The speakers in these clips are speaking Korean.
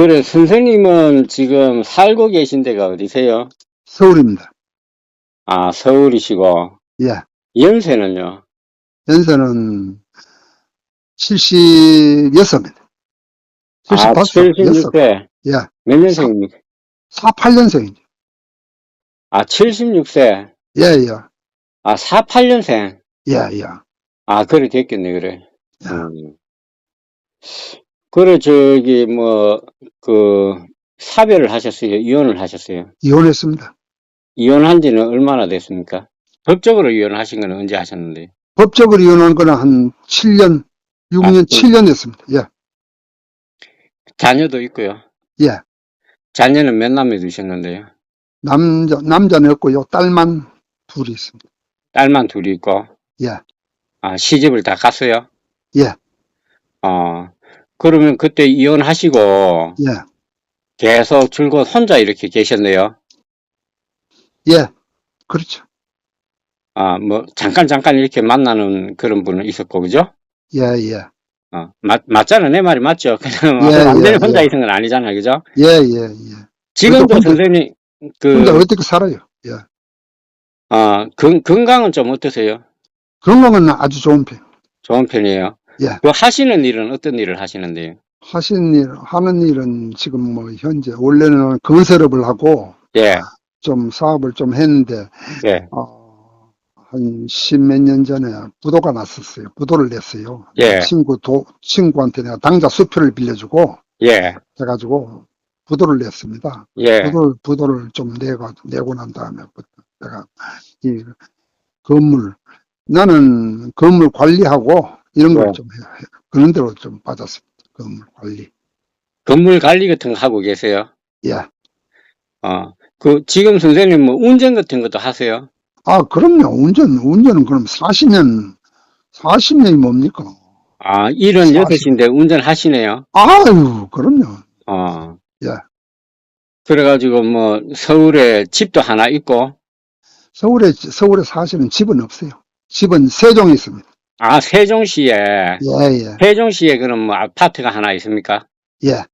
그래, 선생님은 지금 살고 계신 데가 어디세요? 서울입니다. 아, 서울이시고, 예. 연세는요? 연세는 76입니다. 아, 78세. 76세. 예. 몇 년생입니까? 48년생이죠. 아, 76세. 예, 예. 아, 48년생. 예, 예. 아, 그래 됐겠네, 그래. 야. 음. 그래, 저기, 뭐, 그, 사별을 하셨어요? 이혼을 하셨어요? 이혼했습니다. 이혼한 지는 얼마나 됐습니까? 법적으로 이혼하신 건 언제 하셨는데? 법적으로 이혼한 거는 한 7년, 6년, 아, 그- 7년 됐습니다. 예. 자녀도 있고요. 예. 자녀는 몇 남매 두셨는데요? 남자, 남자는 없고요. 딸만 둘이 있습니다. 딸만 둘이 있고. 예. 아, 시집을 다 갔어요? 예. 어, 그러면 그때 이혼하시고 예. 계속 줄곧 혼자 이렇게 계셨네요? 예. 그렇죠. 아, 뭐, 잠깐 잠깐 이렇게 만나는 그런 분은 있었고, 그죠? 예, 예. 어, 맞, 맞잖아. 내 말이 맞죠? 그냥 예, 완전히 예, 혼자 예. 있은 건 아니잖아요. 그죠? 예, 예, 예. 지금도 혼자- 선생님, 그, 혼자 어떻게 살아요? 예. 어, 건, 건강은 좀 어떠세요? 건강은 아주 좋은 편. 좋은 편이에요? 예. 그 하시는 일은 어떤 일을 하시는데요? 하시는 일, 하는 일은 지금 뭐 현재, 원래는 건설업을 하고 예, 좀 사업을 좀 했는데, 예, 어, 한 십몇 년 전에 부도가 났었어요. 부도를 냈어요. 예. 친구, 도, 친구한테 내가 당자 수표를 빌려주고 예, 해가지고 부도를 냈습니다. 예, 부도를, 부도를 좀 내고, 내고 난 다음에 내가 이 건물, 나는 건물 관리하고 이런 걸 네. 좀 그런 데로 좀 빠졌습니다. 건물 관리. 건물 관리 같은 거 하고 계세요? 예. 어, 그, 지금 선생님 뭐 운전 같은 것도 하세요? 아, 그럼요. 운전, 운전은 그럼 40년, 40년이 뭡니까? 아, 일은 여섯인데 운전하시네요? 아유, 그럼요. 어. 예. 그래가지고 뭐, 서울에 집도 하나 있고, 서울에, 서울에 사실은 집은 없어요. 집은 세종에 있습니다. 아, 세종시에, 예, 예, 세종시에 그럼 뭐 아파트가 하나 있습니까? 예.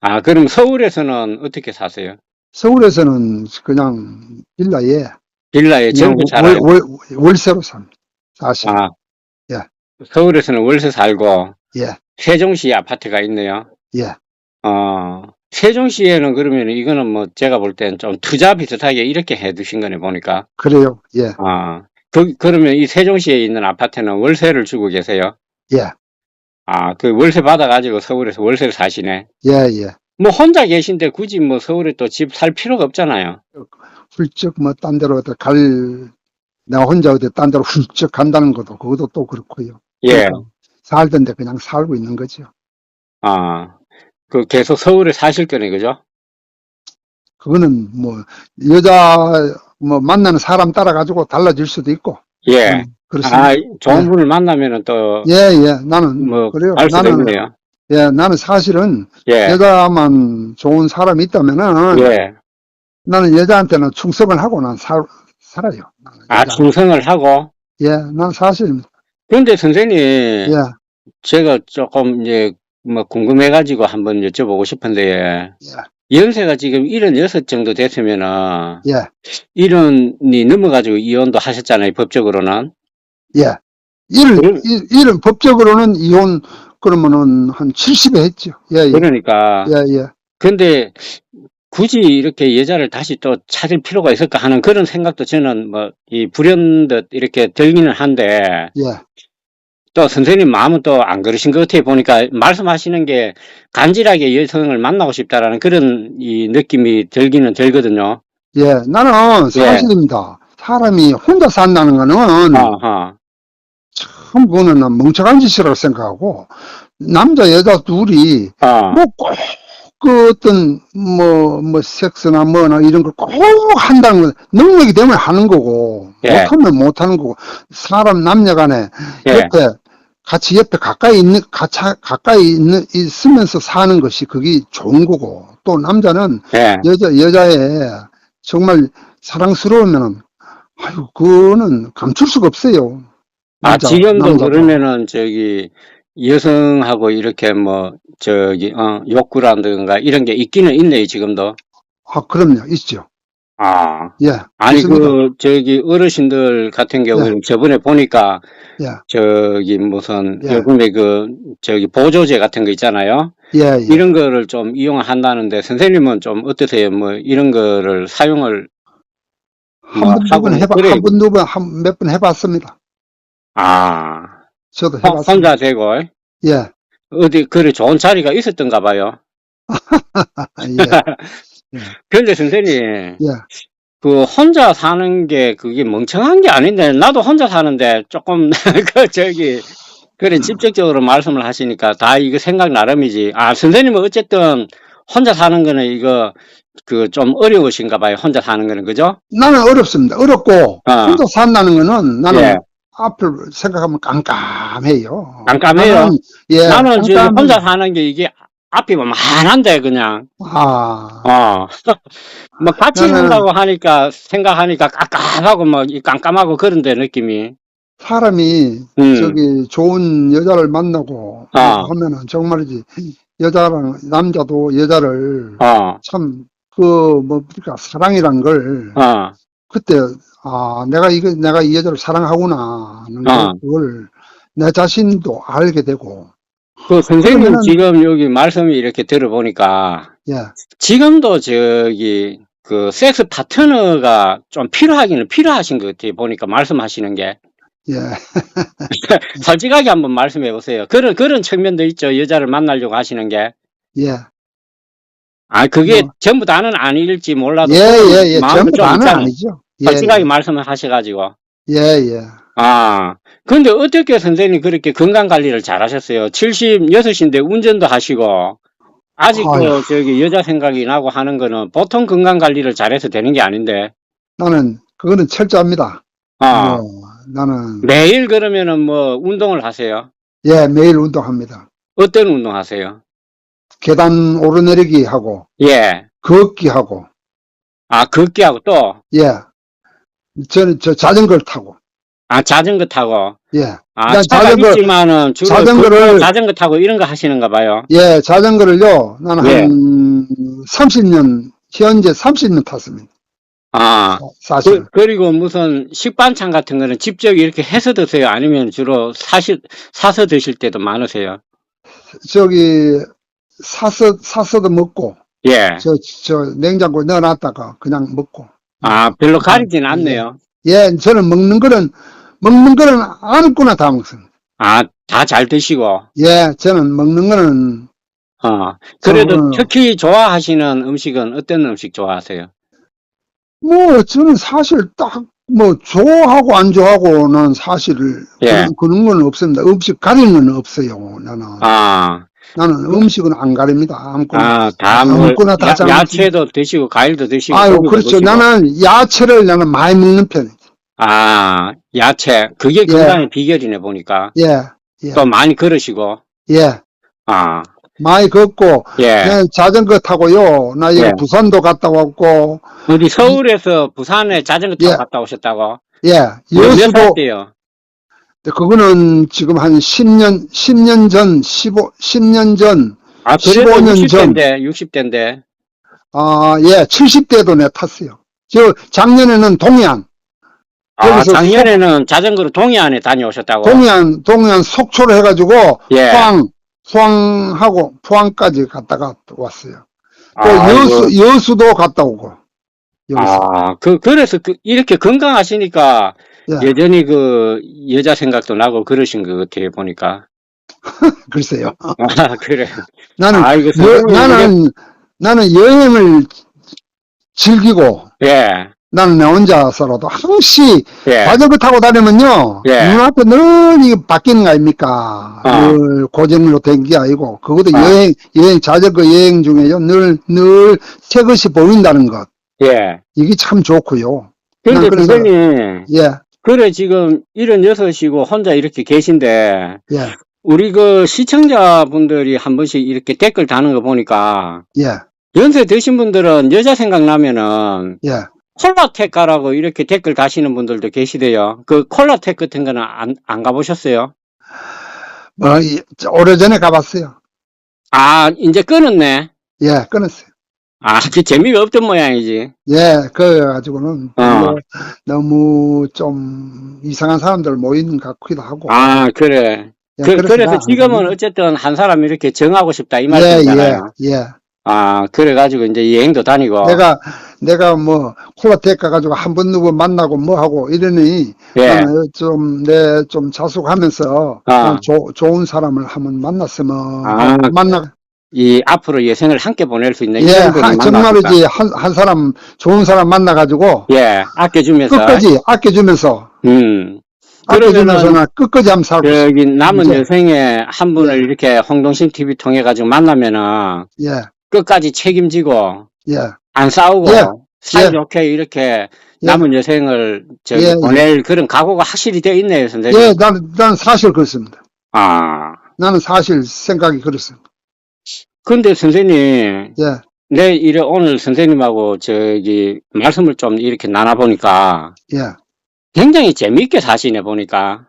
아, 그럼 서울에서는 어떻게 사세요? 서울에서는 그냥 빌라에 빌라에 전부 그냥 살아요? 월, 월, 월 세로 삽니다. 사실. 아, 예. 서울에서는 월세 살고, 예, 세종시에 아파트가 있네요. 예. 어, 세종시에는 그러면 이거는 뭐 제가 볼 땐 좀 투자 비슷하게 이렇게 해 두신 거네, 보니까. 그래요. 예, 아, 그, 그러면 이 세종시에 있는 아파트는 월세를 주고 계세요? 예, 아, 그 월세 받아가지고 서울에서 월세를 사시네. 예, 예. 뭐 혼자 계신데 굳이 뭐 서울에 또 집 살 필요가 없잖아요. 훌쩍 뭐 딴 데로 어디 갈, 내가 혼자 어디 딴 데로 훌쩍 간다는 것도 그것도 또 그렇고요. 예. 그러니까 살던데 그냥 살고 있는 거죠. 아, 그 계속 서울에 사실 거네, 그죠? 그거는 뭐 여자 뭐 만나는 사람 따라 가지고 달라질 수도 있고. 예. 음, 그렇습니다. 아, 좋은 예. 분을 만나면은 또, 예, 예. 나는 뭐, 그래요. 나는 있네요. 예, 나는 사실은 예. 여자만 좋은 사람이 있다면은 예. 나는 여자한테는 충성을 하고 난 살, 살아요. 나는 아, 여자. 충성을 하고. 예, 난 사실입니다. 그런데 선생님, 예, 제가 조금 이제 뭐 궁금해가지고 한번 여쭤보고 싶은데, 예, 연세가 지금 76 정도 됐으면은, 예, 이런이 넘어가지고 이혼도 하셨잖아요, 법적으로는. 예. 이를, 그럼- 이- 이를 법적으로는 이혼, 그러면은 한 70에 했죠. 예, 예. 그러니까. 예, 예. 근데 굳이 이렇게 여자를 다시 또 찾을 필요가 있을까 하는 그런 생각도 저는 뭐, 이 불현듯 이렇게 들기는 한데, 예, 또 선생님 마음은 또 안 그러신 것 같아요. 보니까 말씀하시는 게 간절하게 여성을 만나고 싶다라는 그런 이 느낌이 들기는 들거든요. 예. 나는 예. 사실입니다. 사람이 혼자 산다는 거는 아하. 참 그거는 난 멍청한 짓이라고 생각하고 남자 여자 둘이 아, 뭐꼭 그 어떤 뭐뭐 섹스나 뭐나 이런 걸 꼭 한다는 건 능력이 되면 하는 거고 예. 못하면 못하는 거고 사람 남녀간에 예. 옆에 같이 옆에 가까이 있는 같이 가까이 있는 있으면서 사는 것이 그게 좋은 거고 또 남자는 예. 여자 여자의 정말 사랑스러우면은 아유 그거는 감출 수가 없어요. 아, 남자, 지금도 남자가. 그러면은 저기 여성하고 이렇게 뭐, 저기, 어, 욕구라든가 이런 게 있기는 있네요, 지금도. 아, 그럼요, 있죠. 아. 예. 아니, 있습니다. 그, 저기, 어르신들 같은 경우는 저번에 보니까, 예, 저기, 무슨, 예. 요즘에 그, 저기, 보조제 같은 거 있잖아요. 예, 예. 이런 거를 좀 이용한다는데, 선생님은 좀 어떠세요? 뭐, 이런 거를 사용을, 한뭐 번, 두번 하고 해봐. 한 번, 두 번, 한, 몇 번 해봤습니다. 아, 저도 호- 해봤습니다. 혼자 되고, 예, 어디, 그래, 좋은 자리가 있었던가 봐요. 아, 예, 그런데 선생님, 예. 그 혼자 사는 게 그게 멍청한 게 아닌데 나도 혼자 사는데 조금 그 저기 그래 직접적으로 말씀을 하시니까 다 이거 생각 나름이지. 아 선생님은 어쨌든 혼자 사는 거는 이거 그 좀 어려우신가 봐요. 혼자 사는 거는 그죠? 나는 어렵습니다. 어렵고, 어. 혼자 산다는 거는 나는 예. 앞을 생각하면 깜깜해요. 깜깜해요? 나는, 예, 나는 지금 깜깜해. 혼자 사는 게 이게 앞이 만한데 그냥 아, 어. 뭐 같이 나는- 산다고 하니까 생각하니까 깜깜하고 뭐이 깜깜하고 그런데 느낌이. 사람이 음. 저기 좋은 여자를 만나고 아. 하면은 정말이지 여자랑 남자도 여자를 어. 참 그 뭐 그러니까 사랑이란 걸 어. 그때 아 내가 이거 내가 이 여자를 사랑하구나 하는 아. 그걸 내 자신도 알게 되고 그 선생님 그러면은- 지금 여기 말씀이 이렇게 들어보니까 예 지금도 저기 그 섹스 파트너가 좀 필요하기는 필요하신 것 같아요. 보니까 말씀하시는 게 예. 솔직하게 한번 말씀해 보세요. 그런 그런 측면도 있죠. 여자를 만나려고 하시는 게. 예. 아 그게 뭐. 전부 다는 아닐지 몰라도 예, 예, 예. 마음도 전부 좀 다는 있잖아요. 아니죠. 예, 솔직하게 말씀을 하셔가지고. 예, 예. 아, 근데 어떻게 선생님 그렇게 건강 관리를 잘 하셨어요? 76인데 운전도 하시고, 아직도 아유. 저기 여자 생각이 나고 하는 거는 보통 건강 관리를 잘해서 되는 게 아닌데, 나는 그거는 철저합니다. 아, 뭐, 나는 매일 그러면은 뭐 운동을 하세요? 예, 매일 운동합니다. 어떤 운동 하세요? 계단 오르내리기 하고 예. 걷기 하고 아, 걷기하고 또, 예. 저는 저 자전거를 타고 아, 자전거 타고, 예. 아, 차가 자전거- 있지만은 주로 자전거를- 자전거 타고 이런 거 하시는가 봐요. 예, 자전거를요. 나는 예. 한 30년 현재 30년 탔습니다. 아, 사실. 그, 그리고 무슨 식반찬 같은 거는 직접 이렇게 해서 드세요? 아니면 주로 사시, 사서 드실 때도 많으세요? 저기 사서 사서도 먹고 예. 저 저 냉장고에 넣어놨다가 그냥 먹고. 아, 별로 가리진 않네요. 예, 저는 먹는 거는 먹는 거는 아무거나 다 먹습니다. 아, 다 잘 드시고. 예, 저는 먹는 거는 어. 그래도 저는- 특히 좋아하시는 음식은 어떤 음식 좋아하세요? 뭐 저는 사실 딱 뭐 좋아하고 안 좋아하고는 사실 예. 그런, 그런 건 없습니다. 음식 가리는 건 없어요. 나는 아, 나는 음식은 안 가립니다. 아무거나. 아, 다 뭐, 아무거나 다 야, 잘 야채도 드시고, 과일도 드시고. 아유, 고기도 그렇죠. 드시고. 나는 야채를 나는 많이 먹는 편이에요. 아, 야채. 그게 건강의 비결이네, 보니까. 예, 예, 또 많이 걸으시고. 예. 아, 많이 걷고, 예. 그냥 자전거 타고요. 나 여기 예. 부산도 갔다 왔고, 어디 서울에서 부산에 자전거 타고 예. 갔다 오셨다고? 예, 몇살 여수도, 때요? 그거는 지금 한 10년, 10년 전, 15, 10년 전, 아, 그래도 15년 전. 60대인데, 60대인데. 아, 예, 70대도 내 탔어요. 저, 작년에는 동해안, 아, 작년에는 자전거로 동해안에 다녀오셨다고? 동해안, 동해안 속초로 해가지고, 예. 포항, 포항하고 포항까지 갔다가 왔어요. 또 아, 여수, 여수도 갔다 오고. 여기서. 아, 그, 그래서 그, 이렇게 건강하시니까 예, 여전히 그 여자 생각도 나고 그러신 것 같아요, 보니까. 글쎄요. 아, 그래. 나는, 아, 이거 여, 나는, 나는 여행을 즐기고, 예, 나는 내 혼자서라도 항시 예. 자전거 타고 다니면요, 예. 눈앞에 늘 이게 바뀌는 거 아닙니까? 아. 늘 고정으로 된 게 아니고, 그것도 아. 여행, 여행, 자전거 여행 중에요, 늘, 늘 새 것이 보인다는 것. 예. 이게 참 좋고요. 그래서- 선생님, 예, 그래, 지금 76이고 혼자 이렇게 계신데, 예, 우리 그 시청자분들이 한 번씩 이렇게 댓글 다는 거 보니까, 예, 연세 드신 분들은 여자 생각나면은, 예. 콜라텍 가라고 이렇게 댓글 다시는 분들도 계시대요. 그 콜라텍 같은 거는 안, 안 가보셨어요? 뭐, 이- 저 오래전에 가봤어요. 아, 이제 끊었네. 예, 끊었어요. 아, 그 재미가 없던 모양이지. 예, 그래가지고는 어. 별로 너무 좀 이상한 사람들 모이는 것 같기도 하고. 아, 그래. 예, 그, 그래서 래서 나- 지금은 어쨌든 한 사람 이렇게 정하고 싶다 이 예, 말씀이잖아요. 예, 예. 아, 그래가지고 이제 여행도 다니고. 내가, 내가 뭐, 콜라텍 가가지고 한 번 누구 만나고 뭐 하고 이러니, 예. 나는 좀, 내좀 자숙하면서, 아. 조- 좋은 사람을 한번 만났으면, 아, 만나, 이 앞으로 여생을 함께 보낼 수 있는 예, 한. 정말이지, 한, 한 사람, 좋은 사람 만나 가지고, 예, 아껴주면서. 끝까지 아껴주면서, 음. 아껴주면서 그러면은 나 끝까지 한번 살고. 저기 남은 이제- 여생에 한 분을 이렇게 홍동심 TV 통해 가지고 만나면은 예, 끝까지 책임지고 예, 안 싸우고 예. 사이좋게 이렇게 예. 남은 여생을 저기 예, 예. 보낼 그런 각오가 확실히 되어 있네요, 선생님. 예, 나는, 나는 사실 그렇습니다. 아. 나는 사실 생각이 그렇습니다. 근데 선생님, 예, 내 이래 오늘 선생님하고 저기 말씀을 좀 이렇게 나눠보니까 예, 굉장히 재미있게 사시네 보니까.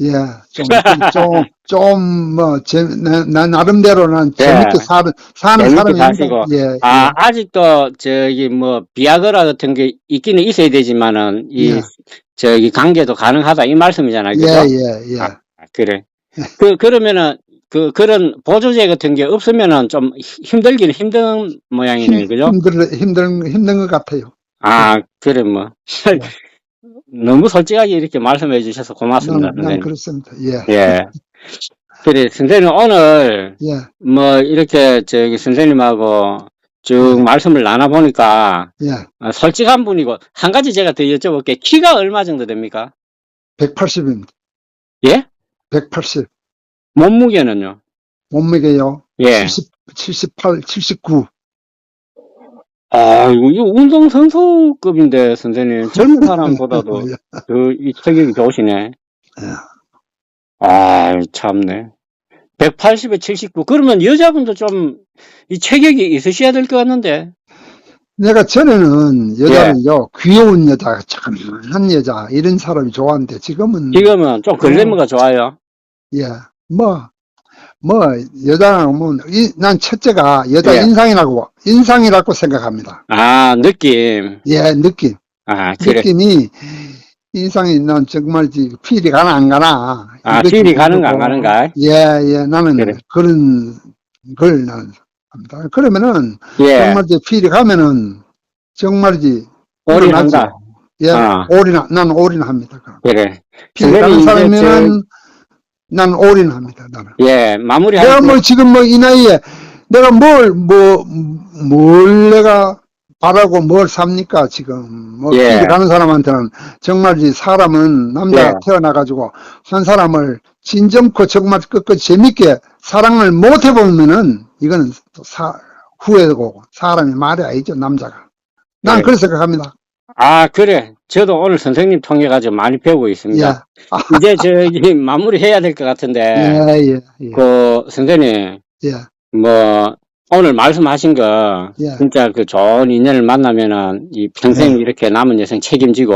예, 좀, 좀, 좀, 뭐, 제, 나, 나 나름대로 난 재밌게 사는, 사는 예. 재밌게 사람입니다. 사시고. 예, 아, 아직도 저기 뭐 비아그라 같은 게 있기는 있어야 되지만은 이 예. 저기 관계도 가능하다 이 말씀이잖아요. 예, 그죠? 예, 예. 아, 그래. 그 그러면은 그 그런 보조제 같은 게 없으면은 좀 힘들기는 힘든 모양이네요. 그죠? 힘들, 힘든, 힘든 것 같아요. 아, 그래 뭐. 너무 솔직하게 이렇게 말씀해 주셔서 고맙습니다, 난, 난. 그렇습니다. 예, 예. 그래, 선생님 오늘 예, 뭐 이렇게 저기 선생님하고 쭉 말씀을 나눠보니까 예. 어, 솔직한 분이고 한 가지 제가 더 여쭤볼게 키가 얼마 정도 됩니까? 180입니다. 예? 180. 몸무게는요? 몸무게요. 예. 70, 78, 79. 아, 이거 이거 운동 선수급인데 선생님 젊은 사람보다도 예. 그이 체격이 좋으시네. 예. 아, 참네. 180에 79. 그러면 여자분도 좀 이 체격이 있으셔야 될 것 같는데. 내가 전에는 예. 여자는요, 귀여운 여자, 참한 여자, 이런 사람이 좋았는데, 지금은, 지금은 좀 글래머가 좋아요. 예, 뭐, 뭐, 여자는 뭐, 이, 난 첫째가 여자 예. 인상이라고, 인상이라고 생각합니다. 아, 느낌. 예, 느낌. 아, 그래. 느낌이, 인상이 난 정말 필이 가나 안 가나. 아, 필이 가는가 안. 가는가? 예, 예, 나는 그래. 그런 걸 나는 합니다. 그러면은, 예. 정말이지 필이 가면은, 정말이지, 올인한다. 예, 아. 올인, 난 올인합니다. 그래. 필이 가는 이제 사람이면, 난 올인합니다, 나는. 예, 마무리 내가 뭐 지금 뭐 이 나이에 내가 뭘, 뭐, 뭘 내가 바라고 뭘 삽니까, 지금. 뭐, 예. 가는 사람한테는 정말이지 사람은 남자가 예. 태어나 가지고 한 사람을 진정코 정말 끝까지 재밌게 사랑을 못 해보면은 이거는 또 사, 후회되고 사람이 말이 아니죠, 남자가. 난 예. 그렇게 생각합니다. 아, 그래. 저도 오늘 선생님 통해 가지고 많이 배우고 예. 있습니다. 이제 저기 마무리 해야 될 것 같은데. 예, 예, 예. 그 선생님 예, 뭐 오늘 말씀하신 거 예, 진짜 그 좋은 인연을 만나면은 이 평생 예. 이렇게 남은 여생 책임지고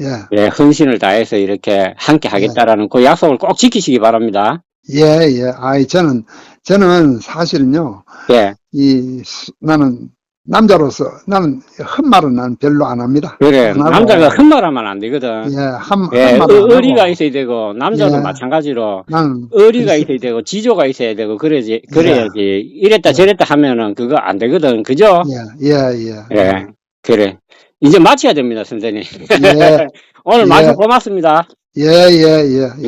예, 예, 헌신을 다해서 이렇게 함께 하겠다라는 그 약속을 꼭 지키시기 바랍니다. 예, 예. 아이, 저는, 저는 사실은요, 예, 이, 수- 나는 남자로서 나는 헛말은 난 별로 안 합니다. 그래. 안 하고. 남자가 헛말하면 안 되거든. 예, 한, 예, 의리가 하고. 있어야 되고 남자도 예. 마찬가지로 나는, 의리가 그래서- 있어야 되고 지조가 있어야 되고 그래야지 그래야지 이랬다 저랬다 하면은 그거 안 되거든. 그죠? 예, 예, 예. 예. 그래. 이제 마쳐야 됩니다, 선생님. 예, 오늘 예. 말씀 고맙습니다. 예, 예, 예.